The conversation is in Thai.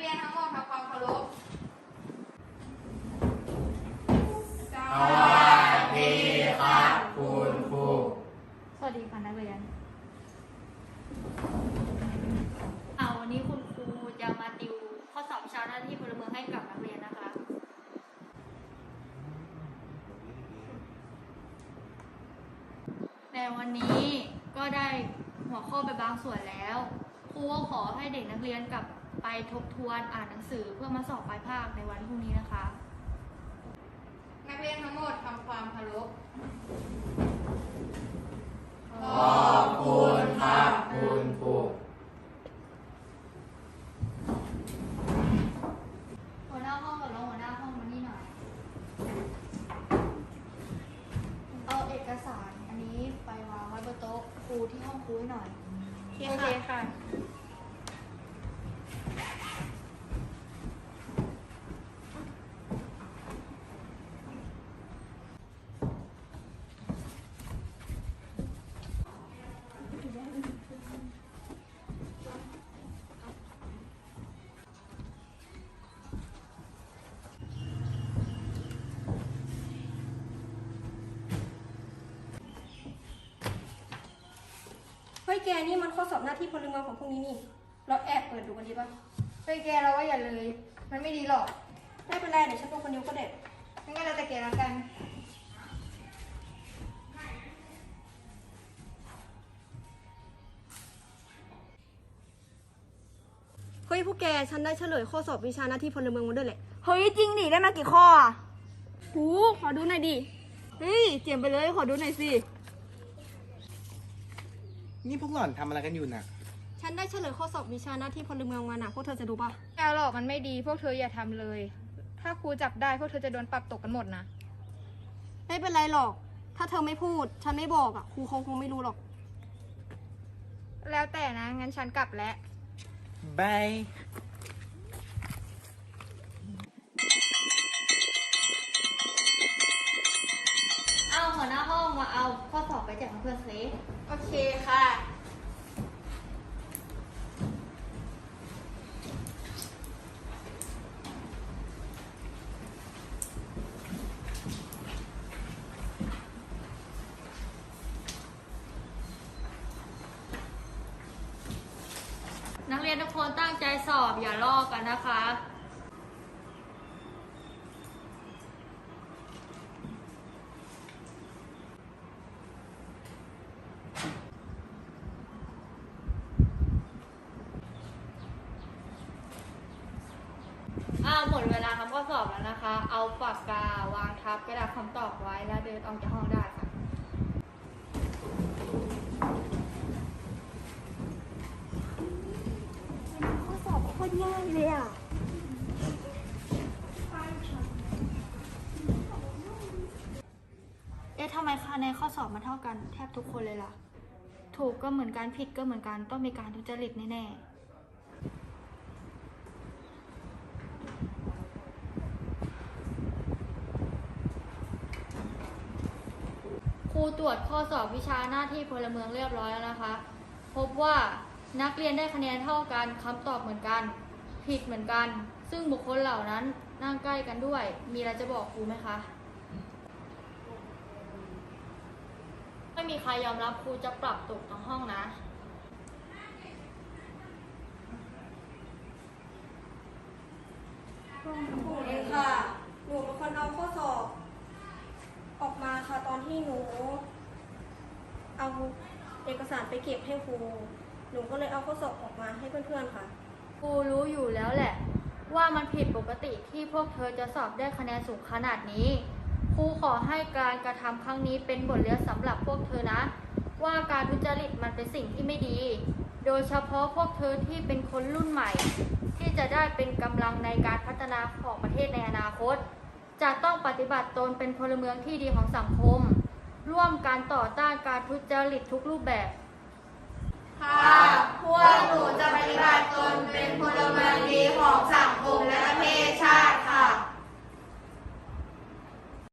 เรียนทั้งหมดทำความเคารพสวัสดีครับคุณครูสวัสดีค่ะนักเรียน เอาวันนี้คุณครูจะมาติวข้อสอบชาวหน้าที่พลเมืองให้กับนักเรียนนะคะ ในวันนี้ก็ได้หัวข้อไปบางส่วนแล้ว ครูขอให้เด็กนักเรียนกับ ไปทบทวนอ่านหนังสือเพื่อมาสอบปลายภาคในวันพรุ่งนี้นะคะ นักเรียนทั้งหมดทำความเคารพขอบคุณครับคุณครูหัวหน้าห้องกับรองหัวหน้าห้องมานี่หน่อยเอาเอกสารอันนี้ไปวางไว้บนโต๊ะครูที่ห้องครูให้หน่อย โอเคค่ะ เฮ้ยแกนี่มันข้อสอบหน้าที่พลเมืองของพวกนี้นี่ เราแอบเปิดดูกันดีป่ะเฮ้ยแกเราว่าอย่าเลย มันไม่ดีหรอก ไม่เป็นไรเดี๋ยวฉันดูคนเดียวก็ได้งั้นก็แล้วแต่แกแล้วกัน เฮ้ยพวกแกฉันได้เฉลยข้อสอบวิชาหน้าที่พลเมืองมาด้วยแหละ เฮ้ยจริงดิได้มากี่ข้ออะหูขอดูหน่อยดิ เฮ้ยเจียมไปเลยขอดูหน่อยสิ นี่พวกหล่อนทำอะไรกันอยู่น่ะ ฉันได้เฉลยข้อสอบวิชาหน้าที่พลเมืองมานะพวกเธอจะดูป่ะไม่เอาหรอกมันไม่ดีพวกเธออย่าทำเลย ถ้าครูจับได้พวกเธอจะโดนปรับตกกันหมดนะ ไม่เป็นไรหรอก ถ้าเธอไม่พูด ฉันไม่บอกอะครูคงคงไม่รู้หรอก แล้วแต่นะ งั้นฉันกลับแล้ว บาย เอาหัวหน้าห้องมาเอาข้อสอบไปแจกเพื่อนๆซิโอเคค่ะ นักเรียนทุกคน ตั้งใจสอบอย่าลอกกันนะคะ อ้าวหมดเวลาทำข้อสอบแล้วนะคะ เอาปากกาวางทับกระดาษคำตอบไว้แล้วเดินออกจากห้องได้ค่ะ ข้อ ยากเลยอะเอ๊ะทำไมคะแนนข้อสอบมันเท่ากันแทบทุกคนเลยล่ะ ถูกก็เหมือนกันผิดก็เหมือนกันต้องมีการทุจริตแน่ๆครูตรวจข้อสอบวิชาหน้าที่พลเมืองเรียบร้อยแล้วนะคะ พบว่านักเรียนได้คะแนนเท่ากันคำตอบเหมือนกัน ผิดเหมือนกัน ซึ่งบุคคลเหล่านั้นนั่งใกล้กันด้วย มีอะไรจะบอกครูไหมคะ ไม่มีใครยอมรับครูจะปรับตกทั้งห้องนะผมเองค่ะ หนูเป็นคนเอาข้อสอบ ออกมาค่ะตอนที่หนู เอาเอกสารไปเก็บให้ครู หนูก็เลยเอาข้อสอบออกมาให้เพื่อนๆค่ะ ครูรู้อยู่แล้วแหละ ว่ามันผิดปกติที่พวกเธอจะสอบได้คะแนนสูงขนาดนี้ ครูขอให้การกระทำครั้งนี้เป็นบทเรียนสำหรับพวกเธอนะ ว่าการทุจริตมันเป็นสิ่งที่ไม่ดี โดยเฉพาะพวกเธอที่เป็นคนรุ่นใหม่ ที่จะได้เป็นกำลังในการพัฒนาของประเทศในอนาคต จะต้องปฏิบัติตนเป็นพลเมืองที่ดีของสังคม ร่วมการต่อต้านการทุจริตทุกรูปแบบค่ะ